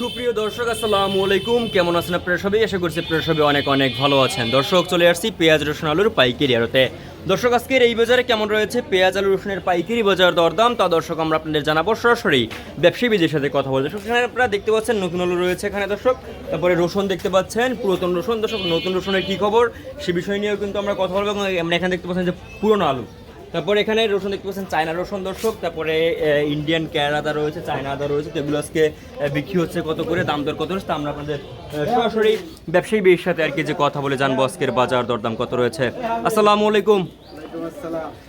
সুপ্রিয় দর্শক, আসসালামু আলাইকুম। কেমন আছেন আপনারা সবাই? আশা করছি আপনারা সবাই অনেক অনেক ভালো আছেন। দর্শক, চলে আসছি পেঁয়াজ, রসুন, আলুর পাইকারি আড়তে। দর্শক, আজকের এই বাজারে কেমন রয়েছে? পেঁয়াজ, আলু, রসুনের পাইকারি বাজার দরদাম, তা দর্শক, আমরা আপনাদের জানাব সরাসরি ব্যবসায়ী বিদের সাথে কথা বলতে। দর্শক, এখানে আপনারা দেখতে পাচ্ছেন, নতুন আলু রয়েছে এখানে দর্শক। তারপরে রসুন দেখতে পাচ্ছেন, পুরাতন রসুন। দর্শক, নতুন রসুনের কী খবর? সে বিষয় নিয়েও কিন্তু আমরা কথা বলব আমরা এখানে দেখতে পাচ্ছেন যে পুরনো আলু। তারপরে এখানে রসুন দেখতে পাচ্ছেন চায়না রসুন দর্শক। তারপরে ইন্ডিয়ান কেয়ার আদা রয়েছে চায়না আদা রয়েছে। তো এগুলো আজকে বিক্রি হচ্ছে কত করে দাম দর কত রয়েছে আমরা আপনাদের সরাসরি ব্যবসায়ী সাথে আর কি যে কথা বলে জানব আজকের বাজার দরদাম কত রয়েছে। আসসালামু আলাইকুম।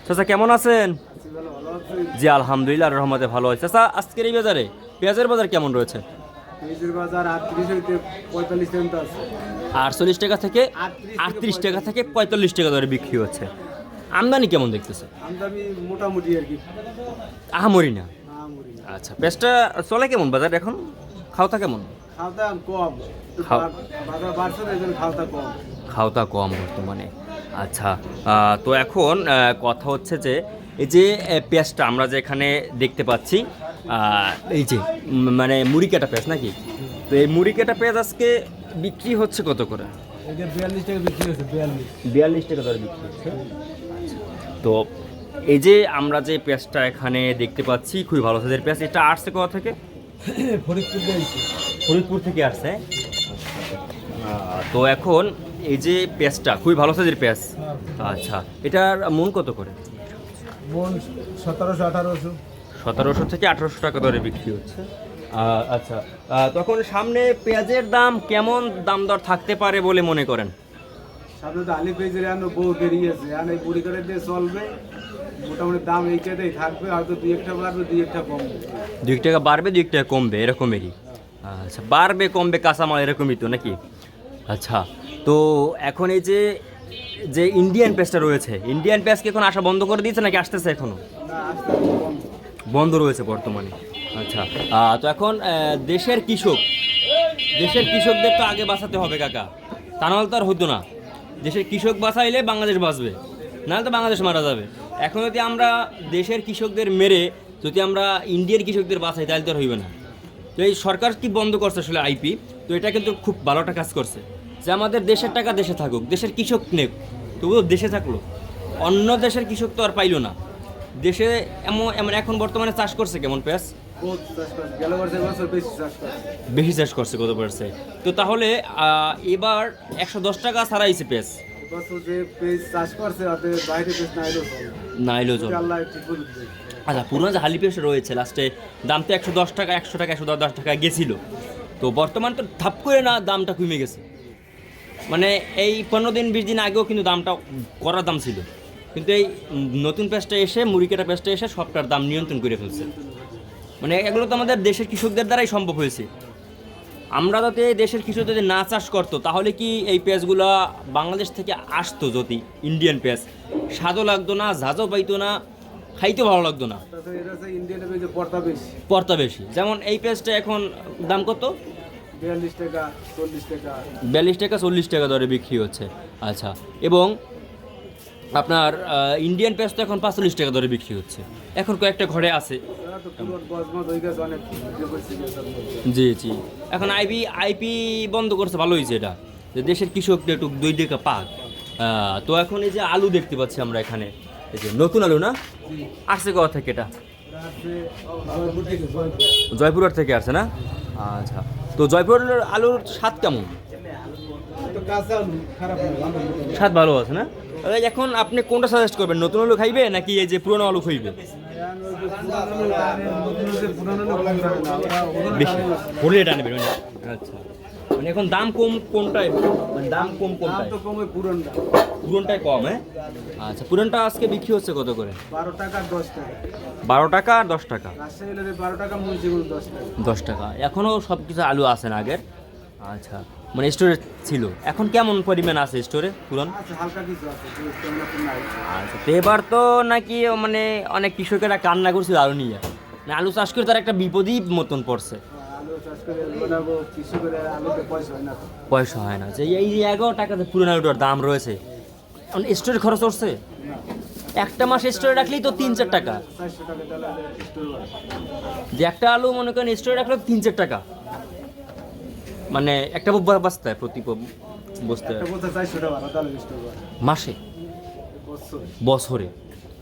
চাচা কেমন আছেন? জি আলহামদুলিল্লাহ রহমতে ভালো আছে। চাচা আজকের এই বাজারে পেঁয়াজের বাজার কেমন রয়েছে? আটচল্লিশ টাকা থেকে আটত্রিশ টাকা থেকে পঁয়তাল্লিশ টাকা ধরে বিক্রি হচ্ছে। আমদানি কেমন দেখতেছে? আমদানি মোটামুটি আর কি। আহামরি না? আচ্ছা পেঁয়াজটা চলে কেমন বাজার এখন? খাওতা কেমন? খাওয়া কম। বাজার বাড়ছে খাওতা কম। বর্তমানে। আচ্ছা তো এখন কথা হচ্ছে যে এই যে পেঁয়াজটা আমরা যে এখানে দেখতে পাচ্ছি এই যে মানে মুড়ি কাটা পেঁয়াজ নাকি? তো এই মুড়ি কাটা পেঁয়াজ আজকে বিক্রি হচ্ছে কত করে? বিয়াল্লিশ টাকা বিক্রি হচ্ছে বিয়াল্লিশ। বিয়াল্লিশ টাকা দরে বিক্রি হচ্ছে। তো এই যে আমরা যে পেঁয়াজটা এখানে দেখতে পাচ্ছি খুবই ভালো সাইজের পেঁয়াজ এটা আসছে কোথা থেকে? ফরিদপুর ফরিদপুর থেকে আসছে। তো এখন এই যে পেঁয়াজটা খুবই ভালো সাইজের পেঁয়াজ আচ্ছা এটার মন কত করে? মন সতেরোশো আঠারোশো। সতেরোশো থেকে আঠারোশো টাকা দরে বিক্রি হচ্ছে। আচ্ছা তখন সামনে পেঁয়াজের দাম কেমন দাম দর থাকতে পারে বলে মনে করেন? সামনে তো আলি পেঁয়াজের এখন বহু দেরি আছে এখন এই বুড়ি করে দিয়ে চলবে মোটামুটি দাম এই এইটাতেই থাকবে হয়তো দুই একটা বাড়বে দুই একটা কমবে। দুই টাকা বাড়বে দুই টাকা কমবে এরকমেরই। আচ্ছা বাড়বে কমবে কাঁচামাল এরকমই তো নাকি? আচ্ছা তো এখন এই যে যে ইন্ডিয়ান পেঁয়াজটা রয়েছে ইন্ডিয়ান পেঁয়াজ কি এখন আসা বন্ধ করে দিয়েছে নাকি আসতেছে এখনও? না আস্তে আস্তে কমবে বন্ধ রয়েছে বর্তমানে। আচ্ছা তো এখন দেশের কৃষক দেশের কৃষকদের তো আগে বাঁচাতে হবে কাকা। তা নাহলে তো আর হতো না। দেশের কৃষক বাঁচাইলে বাংলাদেশ বাঁচবে, নাহলে তো বাংলাদেশ মারা যাবে। এখন যদি আমরা দেশের কৃষকদের মেরে যদি আমরা ইন্ডিয়ার কৃষকদের বাঁচাই, তাহলে তো হইবে না। তো এই সরকার কি বন্ধ করছে আসলে আইপি? তো এটা কিন্তু খুব ভালোটা কাজ করছে যে আমাদের দেশের টাকা দেশে থাকুক, দেশের কৃষক নেক, তবুও দেশে থাকল। অন্য দেশের কৃষক তো আর পাইলো না। দেশে এমন এমন এখন বর্তমানে চাষ করছে কেমন পেঁয়াজ? বেশি চাষ করছে কত পারছে তো তাহলে এবার একশো দশ টাকা ছাড়াইছে দেয়। আচ্ছা পুরোনো যে হালি পেঁয়াজ রয়েছে লাস্টে দাম তো একশো দশ টাকা, একশো টাকা, একশো দশ টাকা গেছিল। তো বর্তমান তো ধাপ করে না, দামটা কমে গেছে। মানে এই পনেরো দিন, বিশ দিন আগেও কিন্তু দামটা করার দাম ছিল। কিন্তু এই নতুন পেঁয়াজটা এসে, মুড়ি কাটা পেঁয়াজটা এসে সবটার দাম নিয়ন্ত্রণ করে ফেলছে। মানে এগুলো তো আমাদের দেশের কৃষকদের দ্বারাই সম্ভব হয়েছে। আমরা যাতে দেশের কৃষক যদি না চাষ করতো, তাহলে কি এই পেঁয়াজগুলো বাংলাদেশ থেকে আসতো যদি ইন্ডিয়ান পেঁয়াজ? স্বাদও লাগতো না ঝাঁঝও পাইতো না খাইতে ভালো লাগতো না। পর্তা বেশি। যেমন এই পেঁয়াজটা এখন দাম কত? বিয়াল্লিশ টাকা, চল্লিশ টাকা বিয়াল্লিশ টাকা চল্লিশ টাকা দরে বিক্রি হচ্ছে। আচ্ছা এবং আপনার ইন্ডিয়ান পেঁয়াজ তো এখন পাঁচচল্লিশ টাকা দরে বিক্রি হচ্ছে। এখন কয়েকটা ঘরে আছে। জি জি। এখন আইপি আইপি বন্ধ করছে, ভালো হয়েছে এটা। যে দেশের কৃষকদের একটু দুই টাকা পাক। তো এখন এই যে আলু দেখতে পাচ্ছি আমরা এখানে। এই যে নতুন আলু না? আসছে কোথা থেকে এটা? জয়পুর থেকে আসছে না? আচ্ছা। তো জয়পুর আলুর স্বাদ কেমন। স্বাদ ভালো আছে না? এখন আপনি কোনটা সাজেস্ট করবেন? নতুন আলু খাইবে নাকি এই যে পুরনো আলু খাইবে? ওই বেশি টানে আচ্ছা। মানে এখন দাম কম কোনটায় মানে দাম কম কোনটায় কমে পুরনটা। পুরনটাই কম হ্যাঁ? আচ্ছা পুরনটা আজকে বিক্রি হচ্ছে কত করে? বারো টাকা দশ টাকা। বারো টাকা আর দশ টাকা? বারো টাকা দশ টাকা। দশ টাকা। এখনও সব কিছু আলু আছে না আগের? আচ্ছা। মানে স্টোরে ছিল। এখন কেমন পরিমাণ আছে স্টোরে পুরন? আচ্ছা আচ্ছা এবার তো নাকি মানে অনেক কৃষকেরা কান্না করছিল আলু নিয়ে। না আলু চাষ করে তার একটা বিপদই মতন পড়ছে। পয়সা হয় না পয়সা হয় না। যে এই যে এগারো টাকাতে পুরনো আলুটার দাম রয়েছে স্টোরে খরচ করছে? একটা মাস স্টোরে রাখলেই তো তিন চার টাকা। যে একটা আলু মনে করেন স্টোরে রাখলে তিন চার টাকা। মানে একটা বস্তায় প্রতি বস্তায় মাসে? বছরে।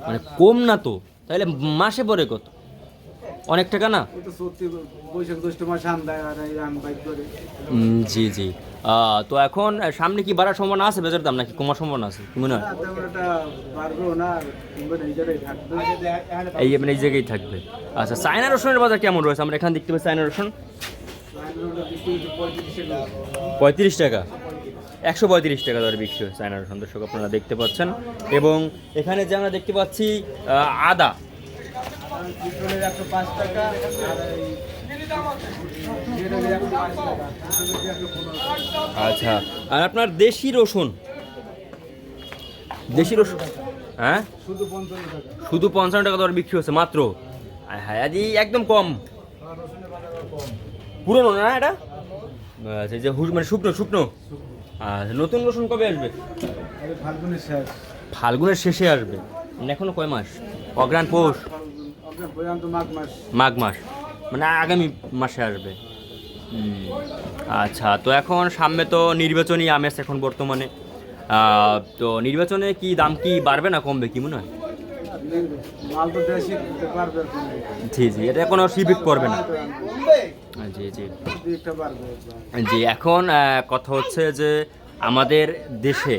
মানে কম না তো? তাহলে মাসে পরে কত? অনেক টাকা না? জি জি। তো এখন সামনে কি বাড়ার সম্ভাবনা আছে বেজার দাম নাকি কমার সম্ভাবনা আছে? কি মনে হয়? এই মানে এই জায়গায় থাকবে। আচ্ছা চায়না রসুনের বাজার কেমন রয়েছে? আমরা এখানে দেখতে পাচ্ছি চায়না রসুন। পঁয়ত্রিশ টাকা। একশো পঁয়ত্রিশ টাকা দরে বিক্রি হচ্ছে চায়না রসুন দর্শক আপনারা দেখতে পাচ্ছেন। এবং এখানে যে আমরা দেখতে পাচ্ছি আদা। আচ্ছা আর আপনার দেশি রসুন। দেশি রসুন হ্যাঁ? শুধু পঞ্চান্ন টাকা দর বিক্রি হচ্ছে মাত্র? হায় একদম কম। পুরনো না এটা? আচ্ছা যে হুস- মানে শুকনো শুকনো? আচ্ছা নতুন রসুন কবে আসবে? ফাল্গুনের শেষ। ফাল্গুনের শেষে আসবে। মানে এখনও কয় মাস? অগ্রাণ পৌষ। মাঘ মাস। মানে আগামী মাসে আসবে। আচ্ছা তো এখন সামনে তো নির্বাচনী আমেজ এখন বর্তমানে। তো নির্বাচনে কি দাম কি বাড়বে না কমবে কি মনে হয়? জি জি এটা কোনো সিভিক করবে না। জি জি। জি এখন কথা হচ্ছে যে আমাদের দেশে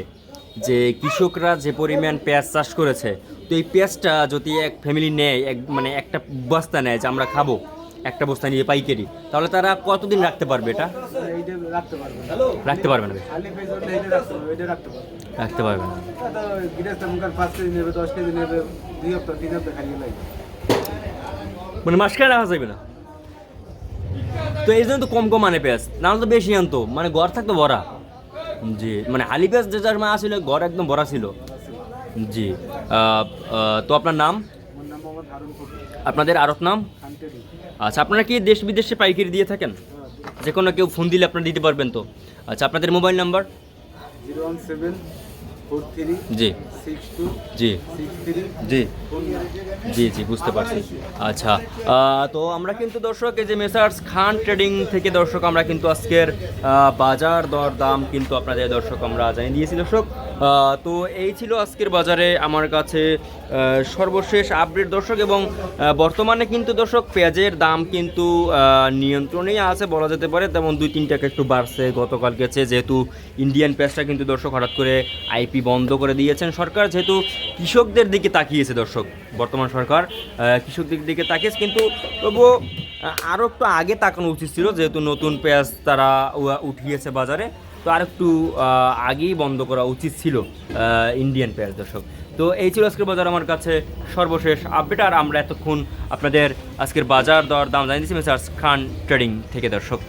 যে কৃষকরা যে পরিমাণ পেঁয়াজ চাষ করেছে তো এই পেঁয়াজটা যদি এক ফ্যামিলি নেয় এক মানে একটা বস্তা নেয় যে আমরা খাব একটা বস্তা নিয়ে পাইকারি। তাহলে তারা কতদিন রাখতে পারবে এটা? রাখতে পারবে না। রাখতে পারবে না। মানে মাসখানে রাখা যাবে না। তো এই জন্য তো কম কম আনে পেঁয়াজ। নাহলে তো বেশি আনতো। মানে ঘর থাকতো ভরা। জি মানে হালি পেঁয়াজ যে যার মা ছিল ঘর একদম ভরা ছিল। জি তো আপনার নাম? আপনাদের আরত নাম? আচ্ছা আপনারা কি দেশ বিদেশে পাইকারি দিয়ে থাকেন? যে কোনো কেউ ফোন দিলে আপনারা দিতে পারবেন তো। আচ্ছা আপনাদের mobile number zero one seven জি। জি। জি। জি জি বুঝতে পারছি। আচ্ছা তো আমরা কিন্তু দর্শক এই যে মেসার্স খান ট্রেডিং থেকে দর্শক আমরা কিন্তু আজকের বাজার দর দাম কিন্তু আপনাদের দর্শক আমরা জানিয়ে দিয়েছি। দর্শক তো এই ছিল আজকের বাজারে আমার কাছে সর্বশেষ আপডেট দর্শক এবং বর্তমানে কিন্তু দর্শক পেঁয়াজের দাম কিন্তু নিয়ন্ত্রণেই আছে বলা যেতে পারে। তেমন দুই, তিন টাকা একটু বাড়ছে গতকাল গেছে যেহেতু ইন্ডিয়ান পেঁয়াজটা কিন্তু দর্শক হঠাৎ করে আইপি বন্ধ করে দিয়েছেন সরকার। যেহেতু কৃষকদের দিকে তাকিয়েছে দর্শক, বর্তমান সরকার কৃষকদের দিকে তাকিয়েছে। কিন্তু তবুও আরও একটু আগে তাকানো উচিত ছিল, যেহেতু নতুন পেঁয়াজ তারা উঠিয়েছে বাজারে। তো আর একটু আগেই বন্ধ করা উচিত ছিল ইন্ডিয়ান পেঁয়াজ দর্শক। তো এই ছিল আজকের বাজার, আমার কাছে সর্বশেষ আপডেট আর আমরা এতক্ষণ আপনাদের আজকের বাজার দর, দাম জানিয়ে দিচ্ছি মিস্টার খান ট্রেডিং থেকে, দর্শক।